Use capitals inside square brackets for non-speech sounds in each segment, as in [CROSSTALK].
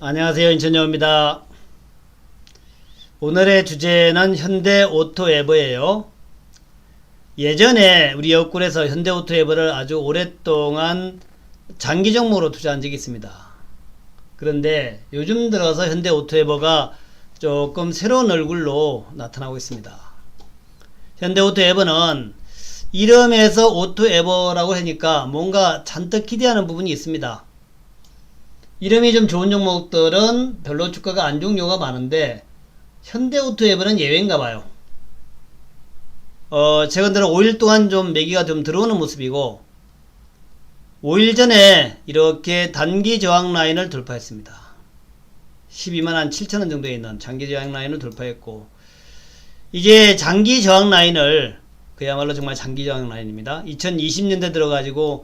안녕하세요. 인천여입니다. 오늘의 주제는 현대 오토 에버예요. 예전에 우리 옆굴에서 현대 오토 에버를 아주 오랫동안 장기 종목으로 투자한 적이 있습니다. 그런데 요즘 들어서 현대 오토 에버가 조금 새로운 얼굴로 나타나고 있습니다. 현대 오토 에버는 이름에서 오토 에버라고 하니까 뭔가 잔뜩 기대하는 부분이 있습니다. 이름이 좀 좋은 종목들은 별로 주가가 안 좋은 경우가 많은데 현대오토에버는 예외인가 봐요. 어, 최근 들어 5일 동안 좀 매기가 좀 들어오는 모습이고 5일 전에 이렇게 단기 저항 라인을 돌파했습니다. 12만 한 7천원 정도에 있는 장기 저항 라인을 돌파했고 이제 장기 저항 라인을 그야말로 정말 장기 저항 라인입니다. 2020년대 들어가지고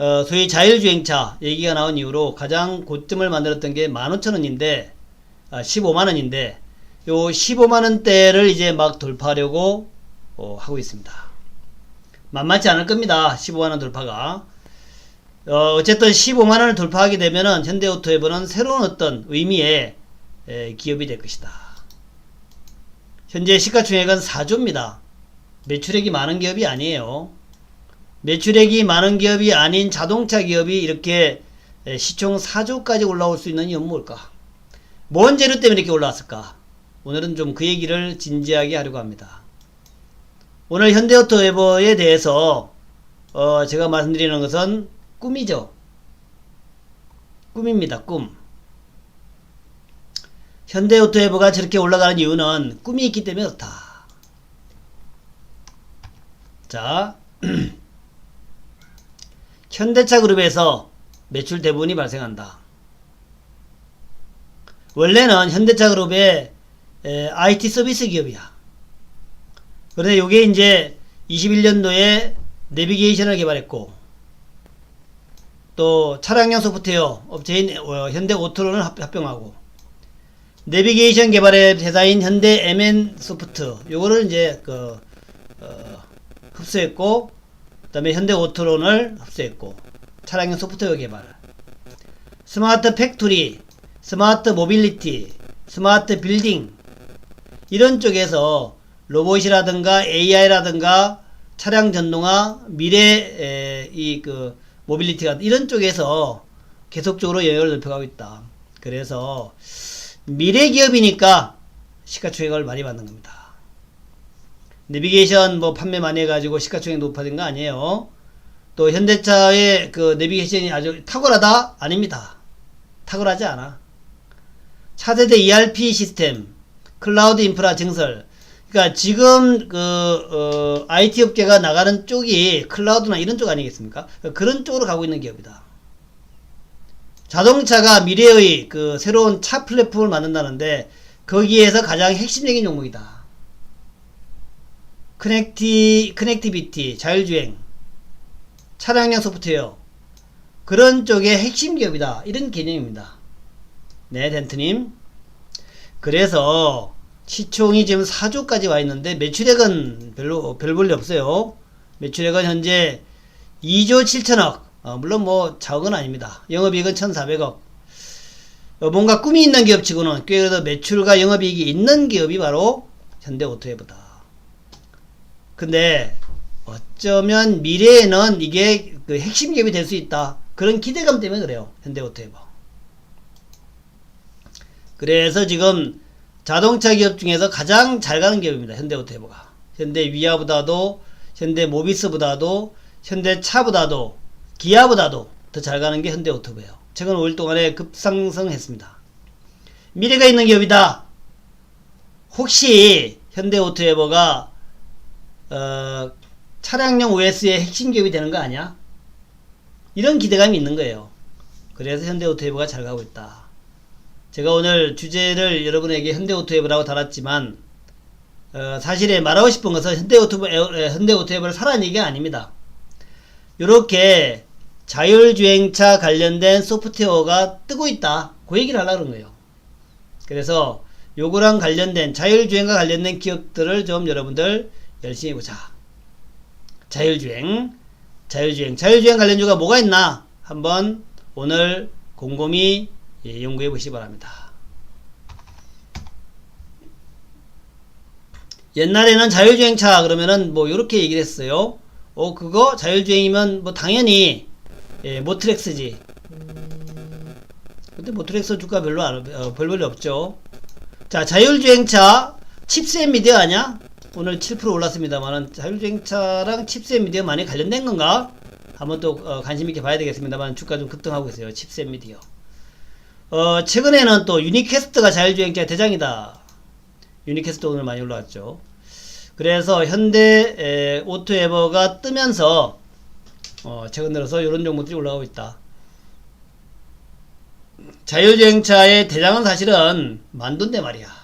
어, 소위 자율주행차 얘기가 나온 이후로 가장 고점을 만들었던 게 15,000원인데, 아, 15만원인데, 요 15만원대를 이제 막 돌파하려고 어, 하고 있습니다. 만만치 않을 겁니다. 15만원 돌파가. 어, 어쨌든 15만원을 돌파하게 되면은 현대오토에버는 새로운 어떤 의미의 에, 기업이 될 것이다. 현재 시가총액은 4조입니다. 매출액이 많은 기업이 아니에요. 매출액이 많은 기업이 아닌 자동차 기업이 이렇게 시총 4조까지 올라올 수 있는 이유는 뭘까? 뭔 재료 때문에 이렇게 올라왔을까? 오늘은 좀 그 얘기를 진지하게 하려고 합니다. 오늘 현대오토에버에 대해서 어 제가 말씀드리는 것은 꿈이죠. 꿈입니다. 꿈. 현대오토에버가 저렇게 올라가는 이유는 꿈이 있기 때문에 그렇다. 자, [CLEARS THROAT] 현대차 그룹에서 매출 대부분이 발생한다. 원래는 현대차 그룹의 에, IT 서비스 기업이야. 그런데 이게 이제 21년도에 내비게이션을 개발했고 또 차량용 소프트웨어 업체인 어, 현대 오토론을 합- 합병하고 내비게이션 개발의 회사인 현대 MN 소프트 요거를 이제 그 어, 흡수했고 그 다음에 현대 오토론을 흡수했고 차량용 소프트웨어 개발 스마트 팩토리 스마트 모빌리티 스마트 빌딩 이런 쪽에서 로봇이라든가 AI라든가 차량 전동화 미래 이 그 모빌리티가 이런 쪽에서 계속적으로 영역을 넓혀가고 있다. 그래서 미래 기업이니까 시가총액을 많이 받는 겁니다. 내비게이션 뭐 판매 많이 해가지고 시가총액 높아진 거 아니에요. 또 현대차의 그 내비게이션이 아주 탁월하다? 아닙니다. 탁월하지 않아. 차세대 ERP 시스템, 클라우드 인프라 증설. 그러니까 지금 그 어, IT 업계가 나가는 쪽이 클라우드나 이런 쪽 아니겠습니까? 그런 쪽으로 가고 있는 기업이다. 자동차가 미래의 그 새로운 차 플랫폼을 만든다는데 거기에서 가장 핵심적인 종목이다. 커넥티, 커넥티비티, 자율주행, 차량용 소프트웨어, 그런 쪽의 핵심 기업이다. 이런 개념입니다. 네, 덴트님. 그래서 시총이 지금 4조까지 와 있는데 매출액은 별로, 별 볼일 없어요. 매출액은 현재 2조 7천억. 어, 물론 뭐 작은 아닙니다. 영업이익은 1,400억. 어, 뭔가 꿈이 있는 기업치고는 꽤 그래도 매출과 영업이익이 있는 기업이 바로 현대오토에버다. 근데 어쩌면 미래에는 이게 그 핵심 기업이 될 수 있다. 그런 기대감 때문에 그래요. 현대오토에버. 그래서 지금 자동차 기업 중에서 가장 잘 가는 기업입니다. 현대오토에버가. 현대 위아보다도 현대 모비스보다도 현대 차보다도 기아보다도 더 잘 가는 게 현대 오토예요. 최근 5일 동안에 급상승했습니다. 미래가 있는 기업이다. 혹시 현대 오토에버가 어, 차량용 OS의 핵심 기업이 되는 거 아니야? 이런 기대감이 있는 거예요. 그래서 현대오토에버가 잘 가고 있다. 제가 오늘 주제를 여러분에게 현대오토에버라고 달았지만 어, 사실에 말하고 싶은 것은 현대오토, 현대오토에버를 사라는 얘기가 아닙니다. 이렇게 자율주행차 관련된 소프트웨어가 뜨고 있다. 그 얘기를 하려고 그런 거예요. 그래서 요거랑 관련된 자율주행과 관련된 기업들을 좀 여러분들 열심히 보자. 자율주행, 자율주행, 자율주행 관련주가 뭐가 있나 한번 오늘 곰곰이 예, 연구해 보시기 바랍니다. 옛날에는 자율주행차 그러면은 뭐 이렇게 얘기를 했어요. 어 그거 자율주행이면 뭐 당연히 예, 모트렉스지. 근데 모트렉스 주가 별로 안, 어, 별 별로 없죠. 자 자율주행차 칩셋 미디어 아냐? 오늘 7% 올랐습니다만은 자율주행차랑 칩셋 미디어 많이 관련된 건가? 한번 또 어, 관심 있게 봐야 되겠습니다만 주가 좀 급등하고 있어요. 칩셋 미디어. 어 최근에는 또 유니캐스트가 자율주행차 대장이다. 유니캐스트 오늘 많이 올라왔죠. 그래서 현대 에, 오토 에버가 뜨면서 어, 최근 들어서 이런 종목들이 올라가고 있다. 자율주행차의 대장은 사실은 만도인데 말이야.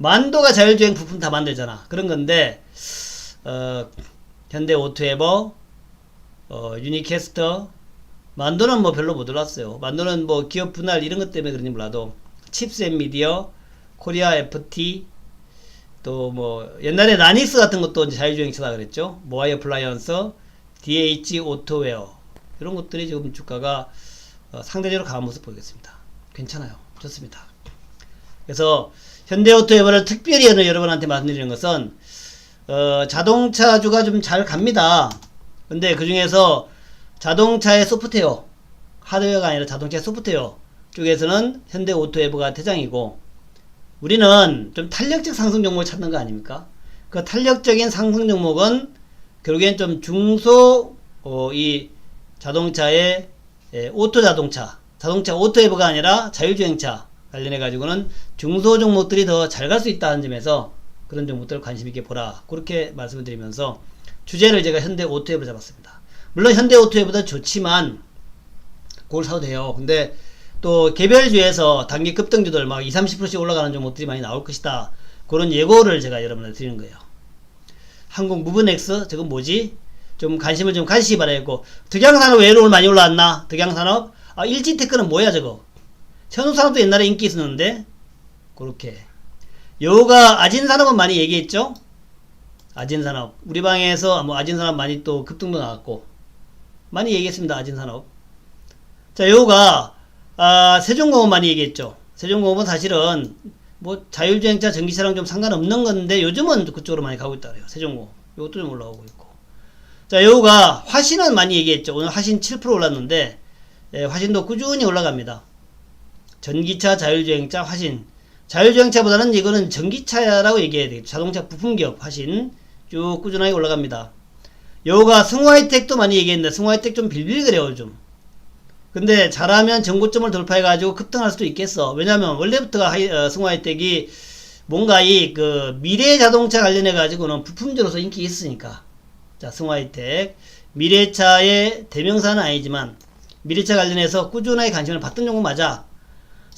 만도가 자율주행 부품 다 만들잖아. 그런 건데 어, 현대 오토에버, 어, 유니캐스터, 만도는 뭐 별로 못 올랐어요. 만도는 뭐 기업 분할 이런 것 때문에 그런지 몰라도 칩셋 미디어, 코리아 FT, 또 뭐 옛날에 나니스 같은 것도 이제 자율주행 차다 그랬죠. 모아이 어플라이언스, DH 오토웨어 이런 것들이 지금 주가가 어, 상대적으로 강한 모습 보이겠습니다. 괜찮아요. 좋습니다. 그래서 현대오토 에버를 특별히 오늘 여러분한테 말씀드리는 것은 어, 자동차주가 좀 잘 갑니다. 근데 그 중에서 자동차의 소프트웨어, 하드웨어가 아니라 자동차의 소프트웨어 쪽에서는 현대 오토 에버가 대장이고 우리는 좀 탄력적 상승 종목을 찾는 거 아닙니까? 그 탄력적인 상승 종목은 결국엔 좀 중소 어, 이 자동차의 예, 오토 자동차, 자동차 오토 에버가 아니라 자율주행차 관련해 가지고는 중소 종목들이 더 잘 갈 수 있다는 점에서 그런 종목들을 관심 있게 보라 그렇게 말씀을 드리면서 주제를 제가 현대 오토에버 잡았습니다. 물론 현대 오토에버도 좋지만 그걸 사도 돼요. 근데 또 개별주에서 단기 급등주들 막 20, 30%씩 올라가는 종목들이 많이 나올 것이다. 그런 예고를 제가 여러분한테 드리는 거예요. 한국 무브넥스 저건 뭐지? 좀 관심을 좀 가지시기 바라겠고 득양산업 왜 오늘 많이 올라왔나? 득양산업 아 일지테크는 뭐야 저거? 현우산업도 옛날에 인기 있었는데 그렇게 여우가 아진산업은 많이 얘기했죠? 아진산업 우리 방에서 뭐 아진산업 많이 또 급등도 나왔고 많이 얘기했습니다 아진산업 자 여우가 아, 세종공업 많이 얘기했죠. 세종공업은 사실은 뭐 자율주행차 전기차랑 좀 상관없는 건데 요즘은 그쪽으로 많이 가고 있다 그래요. 세종공업. 이것도 좀 올라오고 있고. 자, 여우가 화신은 많이 얘기했죠. 오늘 화신 7% 올랐는데 예, 화신도 꾸준히 올라갑니다. 전기차, 자율주행차, 화신. 자율주행차보다는 이거는 전기차라고 얘기해야 되겠죠. 자동차 부품기업 화신 쭉 꾸준하게 올라갑니다. 여우가 승화이텍도 많이 얘기했는데 승화이텍 좀 빌빌그래요 요즘. 근데 잘하면 전고점을 돌파해가지고 급등할 수도 있겠어. 왜냐면 원래부터가 어, 승화이텍이 뭔가 이 그 미래 자동차 관련해가지고는 부품주로서 인기 있으니까. 자, 승화이텍. 미래차의 대명사는 아니지만 미래차 관련해서 꾸준하게 관심을 받던 종목 맞아.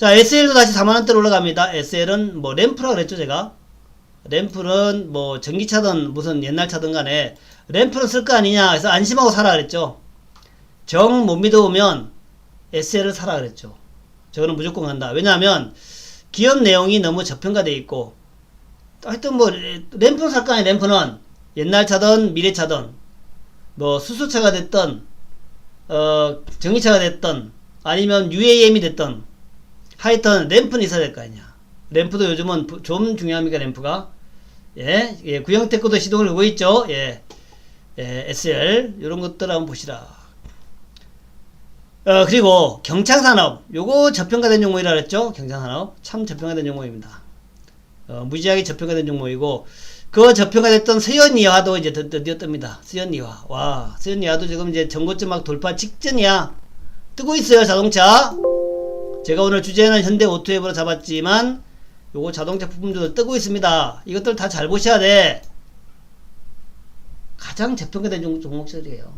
자, SL도 다시 4만원대로 올라갑니다. SL은 뭐 램프라 그랬죠, 제가. 램프는 뭐 전기차든 무슨 옛날 차든 간에 램프는 쓸 거 아니냐 해서 안심하고 사라 그랬죠. 정 못 믿어오면 SL을 사라 그랬죠. 저거는 무조건 간다. 왜냐하면 기업 내용이 너무 저평가돼 있고 하여튼 뭐 램프 살거 아니 램프는 옛날 차든 미래 차든 뭐 수소차가 됐던 어 전기차가 됐던 아니면 UAM이 됐던 하여튼 램프는 있어야 될 거 아니야. 램프도 요즘은 부- 좀 중요합니까 램프가? 예, 예 구형테크도 시동을 걸고 있죠. 예, 예 SL 이런 것들 한번 보시라. 어, 그리고 경창산업 요거 저평가된 종목이라 그랬죠 경창산업 참 저평가된 종목입니다 어, 무지하게 저평가된 종목이고 그 저평가됐던 수연이화도 이제 드- 드디어 뜹니다 수연이화 와 수연이화도 지금 이제 전고점 막 돌파 직전이야 뜨고 있어요 자동차 제가 오늘 주제는 현대 오토앱으로 잡았지만 요거 자동차 부품도 뜨고 있습니다 이것들 다 잘 보셔야 돼 가장 저평가된 종- 종목들이에요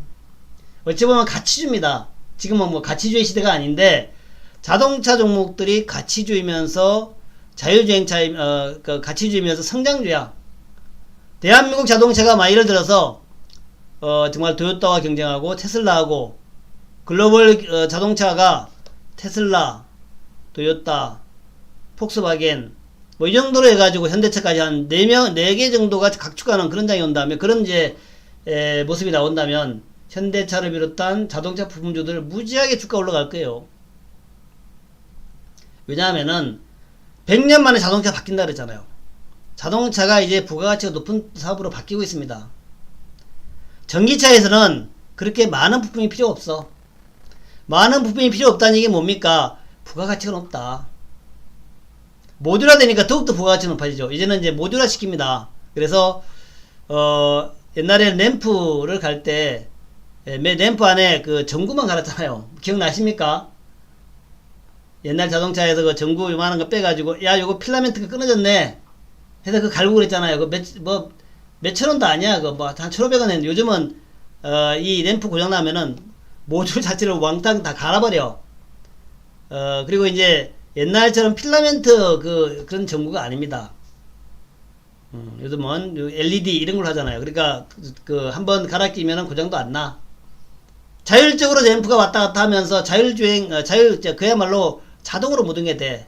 어찌 보면 가치주입니다. 지금은 뭐 가치주의 시대가 아닌데 자동차 종목들이 가치주이면서 자율주행차 어, 그 가치주이면서 성장주야. 대한민국 자동차가 막 예를 들어서 어, 정말 도요타와 경쟁하고 테슬라하고 글로벌 어, 자동차가 테슬라, 도요타, 폭스바겐 뭐 이 정도로 해가지고 현대차까지 한 4명, 4개 정도가 각축하는 그런 장이 온다면 그런 이제 에, 모습이 나온다면 현대차를 비롯한 자동차 부품주들 무지하게 주가 올라갈 거예요. 왜냐하면은 100년 만에 자동차 바뀐다 그랬잖아요. 자동차가 이제 부가가치가 높은 사업으로 바뀌고 있습니다. 전기차에서는 그렇게 많은 부품이 필요 없어. 많은 부품이 필요 없다는 얘기 뭡니까? 부가가치가 높다. 모듈화 되니까 더욱더 부가가치가 높아지죠. 이제는 이제 모듈화 시킵니다. 그래서, 어, 옛날에 램프를 갈 때, 예, 매 램프 안에 그 전구만 갈았잖아요. 기억나십니까? 옛날 자동차에서 그 전구 요만한 거 빼가지고, 야, 요거 필라멘트가 끊어졌네. 해서 그 갈고 그랬잖아요. 그 몇, 뭐, 몇천 원도 아니야. 그 뭐, 한 천오백 원 했는데, 요즘은, 어, 이 램프 고장 나면은, 모듈 자체를 왕창 다 갈아버려. 어, 그리고 이제, 옛날처럼 필라멘트 그, 그런 전구가 아닙니다. 음, 요즘은 요 LED 이런 걸 하잖아요. 그러니까, 그, 한번 갈아 끼면은 고장도 안 나. 자율적으로 램프가 왔다 갔다 하면서 자율주행, 어, 자율, 저, 그야말로 자동으로 모든 게 돼.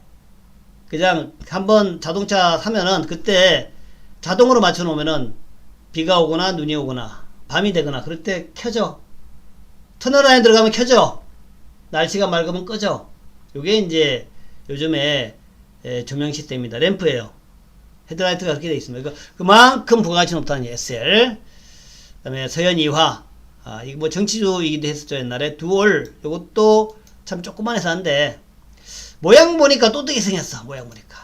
그냥 한번 자동차 사면은 그때 자동으로 맞춰 놓으면은 비가 오거나 눈이 오거나 밤이 되거나 그럴 때 켜져. 터널 안에 들어가면 켜져. 날씨가 맑으면 꺼져. 요게 이제 요즘에 에, 조명 시스템입니다. 램프예요. 헤드라이트가 그렇게 되어 있습니다. 그러니까 그만큼 부가가치 높다는 게 SL. 그다음에 서현 이화. 아, 이거 뭐 정치주이기도 했었죠 옛날에 두올. 요것도 참 조그만 회사인데 모양 보니까 또뜨기 생겼어. 모양 보니까.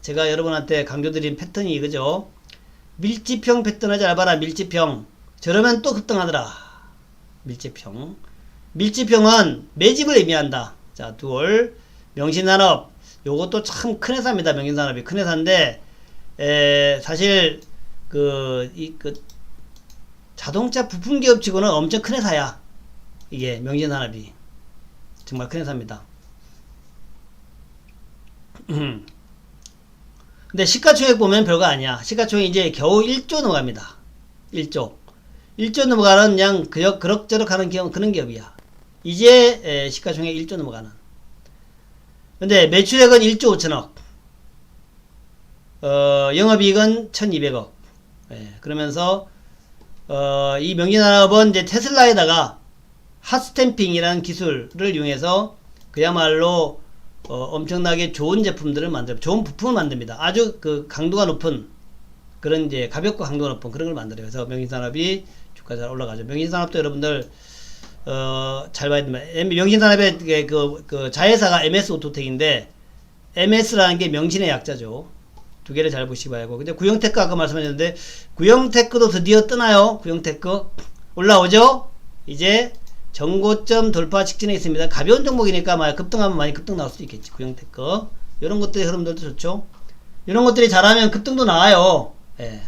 제가 여러분한테 강조드린 패턴이 이거죠. 밀집형 패턴을 잘 봐라. 밀집형. 저러면 또 급등하더라. 밀집형. 밀집형은 매집을 의미한다. 자, 두월. 명신산업. 요것도 참 큰 회사입니다. 명신산업이 큰 회사인데, 에, 사실, 그, 이, 그, 자동차 부품 기업 치고는 엄청 큰 회사야. 이게 명신산업이. 정말 큰 회사입니다. 음. [CLEARS THROAT] 근데 시가총액 보면 별거 아니야. 시가총액 이제 겨우 1조 넘어갑니다. 1조. 1조 넘어가는 그냥 그럭, 그럭저럭 하는 기업, 그런 기업이야. 이제 에, 시가총액 1조 넘어가는. 근데 매출액은 1조 5천억. 어, 영업이익은 1200억. 예, 그러면서 어, 이 명진산업은 이제 테슬라에다가 핫스탬핑이라는 기술을 이용해서 그야말로 어, 엄청나게 좋은 제품들을 만들어 좋은 부품을 만듭니다. 아주 그 강도가 높은 그런 이제 가볍고 강도가 높은 그런 걸 만들어요. 그래서 명신산업이 주가 잘 올라가죠. 명신산업도 여러분들 어, 잘 봐야 됩니다. 명신산업의 그, 그, 그 자회사가 MS 오토텍인데 MS라는 게 명신의 약자죠. 두 개를 잘 보시기 바라고. 근데 구형테크 아까 말씀하셨는데 구형테크도 드디어 뜨나요? 구형테크 올라오죠? 이제 정고점 돌파 직전에 있습니다. 가벼운 종목이니까 막 급등하면 많이 급등 나올 수도 있겠지. 구형테크. 이런 것들이 여러분들도 좋죠. 이런 것들이 잘하면 급등도 나와요. 예.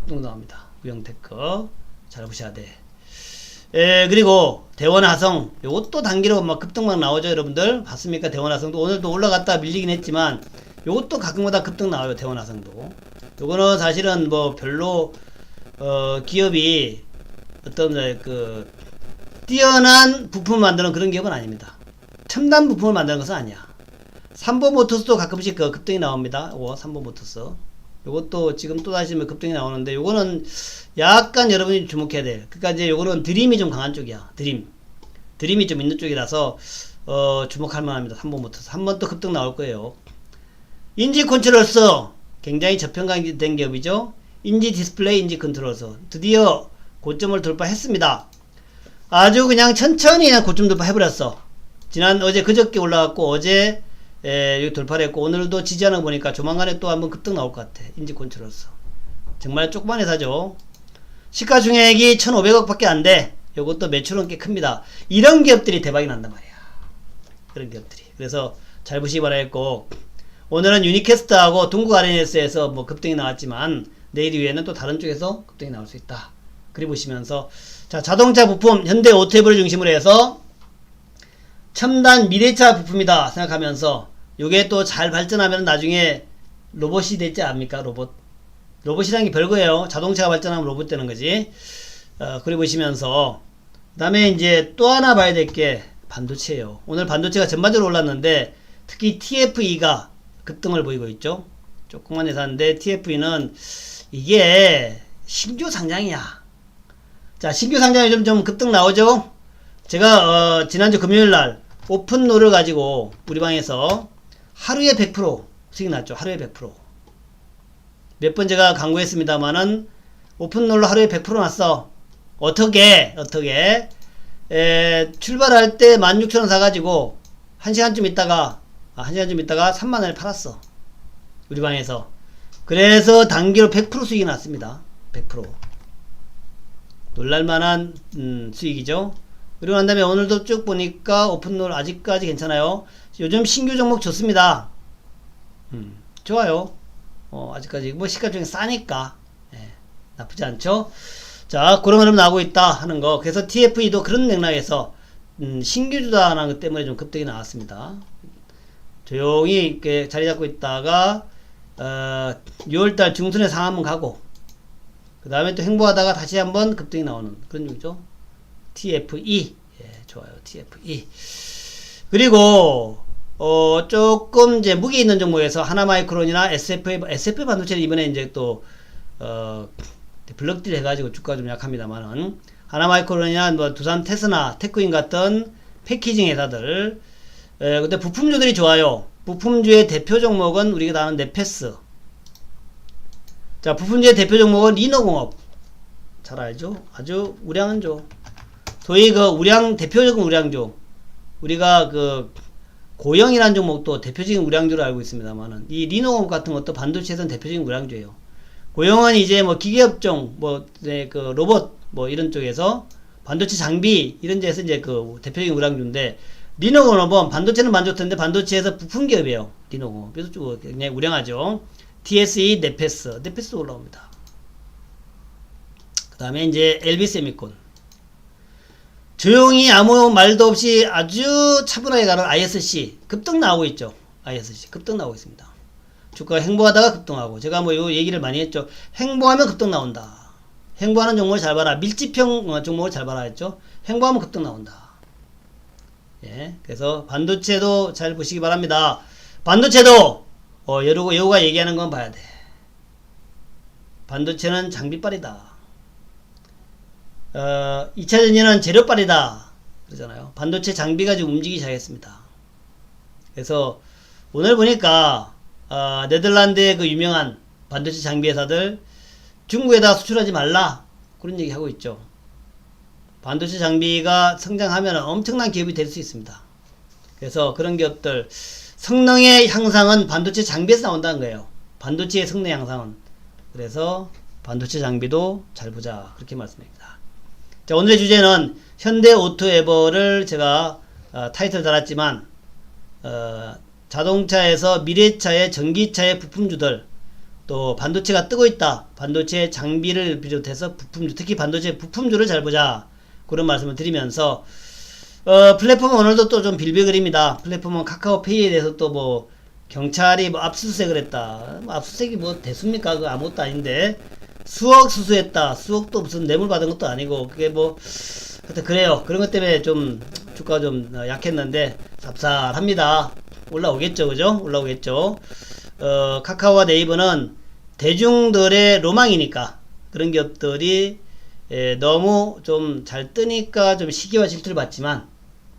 급등도 나옵니다. 구형테크. 잘 보셔야 돼. 예, 그리고 대원화성. 요것도 단기로 막 급등만 나오죠, 여러분들. 봤습니까? 대원화성도 오늘도 올라갔다 밀리긴 했지만 요것도 가끔마다 급등 나와요, 대원화성도. 요거는 사실은 뭐 별로 어, 기업이 어떤 그 뛰어난 부품을 만드는 그런 기업은 아닙니다. 첨단 부품을 만드는 것은 아니야. 삼보 모터스도 가끔씩 그 급등이 나옵니다. 오, 삼보 모터스. 요것도 지금 또 다시 뭐 급등이 나오는데 요거는 약간 여러분이 주목해야 돼. 그러니까 이제 요거는 드림이 좀 강한 쪽이야. 드림. 드림이 좀 있는 쪽이라서 어, 주목할 만합니다. 삼보 모터스. 한번또 급등 나올 거예요. 인지 컨트롤스 굉장히 저평가된 기업이죠. 인지 디스플레이 인지 컨트롤서 드디어 고점을 돌파했습니다. 아주 그냥 천천히 그냥 고점 돌파해버렸어. 지난 어제 그저께 올라갔고 어제 에, 여기 돌파를 했고 오늘도 지지하는 거 보니까 조만간에 또 한번 급등 나올 것 같아. 인지 컨트롤서 정말 조그만 회사죠. 시가총액이 1,500억 밖에 안 돼. 요것도 매출은 꽤 큽니다. 이런 기업들이 대박이 난단 말이야. 그런 기업들이. 그래서 잘 보시기 바라겠고 오늘은 유니캐스트하고 동국 RNS에서 뭐 급등이 나왔지만 내일 이후에는 또 다른 쪽에서 급등이 나올 수 있다. 그리 보시면서 자 자동차 부품 현대 오토이브를 중심으로 해서 첨단 미래차 부품이다 생각하면서 요게 또 잘 발전하면 나중에 로봇이 되지 않습니까? 로봇. 로봇이라는 게 별거예요. 자동차가 발전하면 로봇 되는 거지. 어, 그리 보시면서 그 다음에 이제 또 하나 봐야 될 게 반도체예요. 오늘 반도체가 전반적으로 올랐는데 특히 TFE가 급등을 보이고 있죠. 조그만 회사인데 TFE는 이게 신규 상장이야. 자, 신규 상장이 좀, 좀 급등 나오죠? 제가, 어, 지난주 금요일 날 오픈롤을 가지고 우리 방에서 하루에 100% 수익 났죠. 하루에 100%. 몇 번 제가 강구했습니다만은 오픈롤로 하루에 100% 났어. 어떻게, 어떻게, 에, 출발할 때 16,000원 사가지고, 1시간쯤 있다가, 아, 1시간쯤 있다가 3만원에 팔았어. 우리 방에서. 그래서 단기로 100% 수익이 났습니다. 100%. 놀랄만한, 음, 수익이죠. 그리고 난 다음에 오늘도 쭉 보니까 오픈롤 아직까지 괜찮아요. 요즘 신규 종목 좋습니다. 음, 좋아요. 어, 아직까지 뭐 시가 중에 싸니까 예, 나쁘지 않죠. 자, 그런 흐름 나오고 있다 하는 거. 그래서 TFE도 그런 맥락에서 음, 신규 주다라는 것 때문에 좀 급등이 나왔습니다. 조용히 이렇게 자리 잡고 있다가 어, 6월달 중순에 상 한번 가고 그 다음에 또 행보하다가 다시 한번 급등이 나오는 그런 중이죠. TFE 예, 좋아요. TFE 그리고 어 조금 이제 무게 있는 종목에서 하나마이크론이나 SF SF 반도체는 이번에 이제 또 어 블럭딜 해가지고 주가 좀 약합니다만은 하나마이크론이나 뭐 두산 테스나 테크인 같은 패키징 회사들 에, 근데 부품주들이 좋아요. 부품주의 대표 종목은 우리가 아는 네페스. 자, 부품주의 대표 종목은 리노공업. 잘 알죠? 아주 우량한 조. 소위 그 우량 대표적인 우량주. 우리가 그 고영이라는 종목도 대표적인 우량주로 알고 있습니다만은 이 리노공업 같은 것도 반도체에서는 대표적인 우량주예요. 고영은 이제 뭐 기계업종, 뭐, 네, 그 로봇, 뭐 이런 쪽에서 반도체 장비 이런 데서 이제 그 대표적인 우량주인데 리노공업은 반도체는 반도체인데 반도체에서 부품 기업이에요. 리노공업. 그래서 좀 굉장히 우량하죠. TSE 네페스, 네페스 올라옵니다. 그 다음에 이제 LB 세미콘. 조용히 아무 말도 없이 아주 차분하게 가는 ISC 급등 나오고 있죠. ISC 급등 나오고 있습니다. 주가 행보하다가 급등하고 제가 뭐 요 얘기를 많이 했죠. 행보하면 급등 나온다. 행보하는 종목을 잘 봐라. 밀집형 어, 종목을 잘 봐라 했죠. 행보하면 급등 나온다. 예, 그래서 반도체도 잘 보시기 바랍니다. 반도체도 어, 여우가 얘기하는 건 봐야 돼. 반도체는 장비빨이다. 어, 2차 전지는 재료빨이다. 그러잖아요. 반도체 장비가 지금 움직이기 시작했습니다. 그래서 오늘 보니까 어, 네덜란드의 그 유명한 반도체 장비 회사들 중국에다 수출하지 말라 그런 얘기 하고 있죠. 반도체 장비가 성장하면 엄청난 기업이 될 수 있습니다. 그래서 그런 기업들 성능의 향상은 반도체 장비에서 나온다는 거예요. 반도체의 성능 향상은. 그래서 반도체 장비도 잘 보자 그렇게 말씀드립니다. 자 오늘의 주제는 현대 오토 에버를 제가 어, 타이틀 달았지만 어, 자동차에서 미래차의 전기차의 부품주들 또 반도체가 뜨고 있다. 반도체 장비를 비롯해서 부품주 특히 반도체 부품주를 잘 보자. 그런 말씀을 드리면서 어, 플랫폼은 오늘도 또 좀 빌빌거립니다. 플랫폼은 카카오페이에 대해서 또 뭐 경찰이 뭐 압수수색을 했다. 뭐 압수수색이 뭐 대수입니까? 그 아무것도 아닌데 수억 수수했다. 수억도 무슨 뇌물 받은 것도 아니고 그게 뭐 하여튼 그래요. 그런 것 때문에 좀 주가 좀 어, 약했는데 쌉쌀합니다. 올라오겠죠, 그죠? 올라오겠죠. 어, 카카오와 네이버는 대중들의 로망이니까 그런 기업들이 예, 너무 좀 잘 뜨니까 좀 시기와 질투를 받지만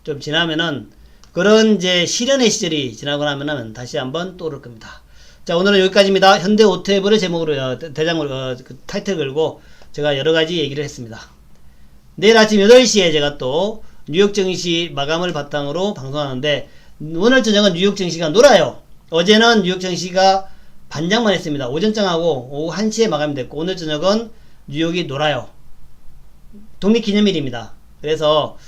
좀 지나면은 그런 이제 시련의 시절이 지나고 나면은 다시 한번 또 오를 겁니다. 자 오늘은 여기까지입니다. 현대 오토앱을 제목으로 어, 대장으로 어, 그 타이틀 걸고 제가 여러 가지 얘기를 했습니다. 내일 아침 8시에 제가 또 뉴욕 증시 마감을 바탕으로 방송하는데 오늘 저녁은 뉴욕 증시가 놀아요. 어제는 뉴욕 증시가 반장만 했습니다. 오전장하고 오후 1시에 마감이 됐고 오늘 저녁은 뉴욕이 놀아요. 독립기념일입니다. 그래서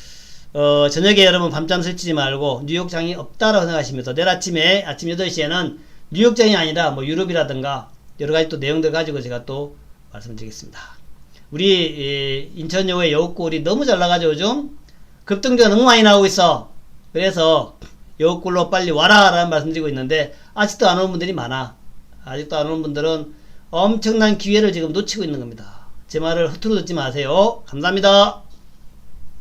어, 저녁에 여러분 밤잠 설치지 말고 뉴욕장이 없다라고 생각하시면서 내일 아침에 아침 8시에는 뉴욕장이 아니라 뭐 유럽이라든가 여러 가지 또 내용들 가지고 제가 또 말씀드리겠습니다. 우리 인천여의 여우골이 너무 잘 나가죠 요즘 급등주가 너무 많이 나오고 있어. 그래서 여우골로 빨리 와라 라는 말씀 드리고 있는데 아직도 안 오는 분들이 많아. 아직도 안 오는 분들은 엄청난 기회를 지금 놓치고 있는 겁니다. 제 말을 허투루 듣지 마세요. 감사합니다.